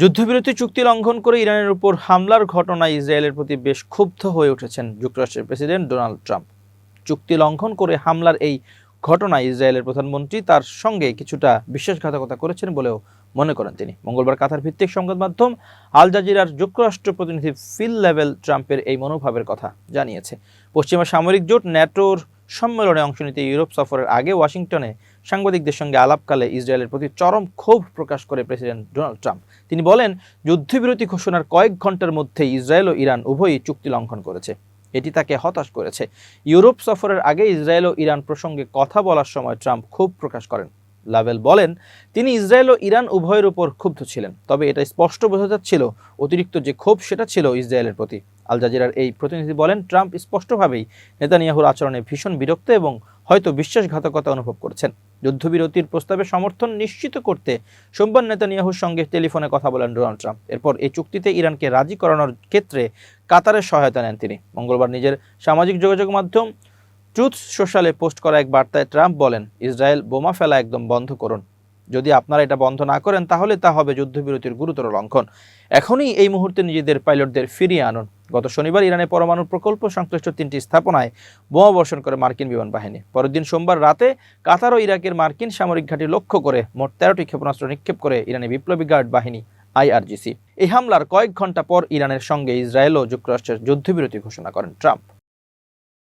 যুদ্ধবিরতি চুক্তি লঙ্ঘন করে ইরানের উপর হামলার ঘটনায় ইসরায়েলের প্রতি বেশ ক্ষুব্ধ হয়ে উঠেছেন যুক্তরাষ্ট্রের প্রেসিডেন্ট ডোনাল্ড ট্রাম্প। চুক্তি লঙ্ঘন করে হামলার এই ঘটনায় ইসরায়েলের প্রধানমন্ত্রী তার সঙ্গে কিছুটা বিশ্বাসঘাতকতা করেছেন বলেও মনে করেন তিনি। মঙ্গলবার কাতার ভিত্তিক সংবাদ মাধ্যম আল জাজিরার যুক্তরাষ্ট্র প্রতিনিধি ফিল লেভেল ট্রাম্পের এই মনোভাবের কথা জানিয়েছে। পশ্চিমা সামরিক জোট ন্যাটোর সম্মেলনে অংশ নিতে ইউরোপ সফরের আগে ওয়াশিংটনে সাংবাদিকদের সঙ্গে আলাপকালে ইসরায়েলের প্রতি চরম ক্ষোভ প্রকাশ করে প্রেসিডেন্ট ডোনাল্ড ট্রাম্প। তিনি বলেন, যুদ্ধবিরতি ঘোষণার কয়েক ঘণ্টার মধ্যে ইসরায়েল ও ইরান উভয়ই চুক্তি লঙ্ঘন করেছে। এটি তাকে হতাশ করেছে। ইউরোপ সফরের আগে ইসরায়েল ও ইরান প্রসঙ্গে কথা বলার সময় ট্রাম্প ক্ষোভ প্রকাশ করেন। লাভেল বলেন, তিনি ইসরায়েল ও ইরান উভয়ের উপর ক্ষুব্ধ ছিলেন, তবে এটা স্পষ্ট বোঝা যাচ্ছিল অতিরিক্ত যে ক্ষোভ সেটা ছিল ইসরায়েলের প্রতি। আল জাজিরার এই প্রতিনিধি বলেন, ট্রাম্প স্পষ্টভাবেই নেতানিয়াহুর আচরণে ভীষণ বিরক্ত এবং হয়তো বিশ্বাসঘাতকতা অনুভব করছেন। যুদ্ধবিরতির প্রস্তাবে সমর্থন নিশ্চিত করতে সোমবার নেতানিয়াহুর সঙ্গে টেলিফোনে কথা বলেন ডোনাল্ড ট্রাম্প। এরপর এই চুক্তিতে ইরানকে রাজি করানোর ক্ষেত্রে কাতারের সহায়তা নেন তিনি। মঙ্গলবার নিজের সামাজিক যোগাযোগ মাধ্যম ট্রুথ সোশ্যালে পোস্ট করা এক বার্তায় ট্রাম্প বলেন, ইসরায়েল বোমা ফেলা একদম বন্ধ করুন। যদি আপনারা এটা বন্ধ না করেন, তাহলে তা হবে যুদ্ধবিরতির গুরুতর লঙ্ঘন। এখনই এই মুহূর্তে নিজেদের পাইলটদের ফিরিয়ে আনুন। গত শনিবার ইরানের পরমাণু প্রকল্প সংশ্লিষ্ট তিনটি স্থাপনায় বোমা বর্ষণ করে মার্কিন বিমান বাহিনী। পরের দিন সোমবার রাতে কাতার ও ইরাকের মার্কিন সামরিক ঘাঁটি লক্ষ্য করে মোট তেরোটি ক্ষেপণাস্ত্র নিক্ষেপ করে ইরানি বিপ্লবী গার্ড বাহিনী, আইআরজিসি। এই হামলার কয়েক ঘণ্টা পর ইরানের সঙ্গে ইসরায়েল ও যুক্তরাষ্ট্রের যুদ্ধবিরতি ঘোষণা করেন ট্রাম্প।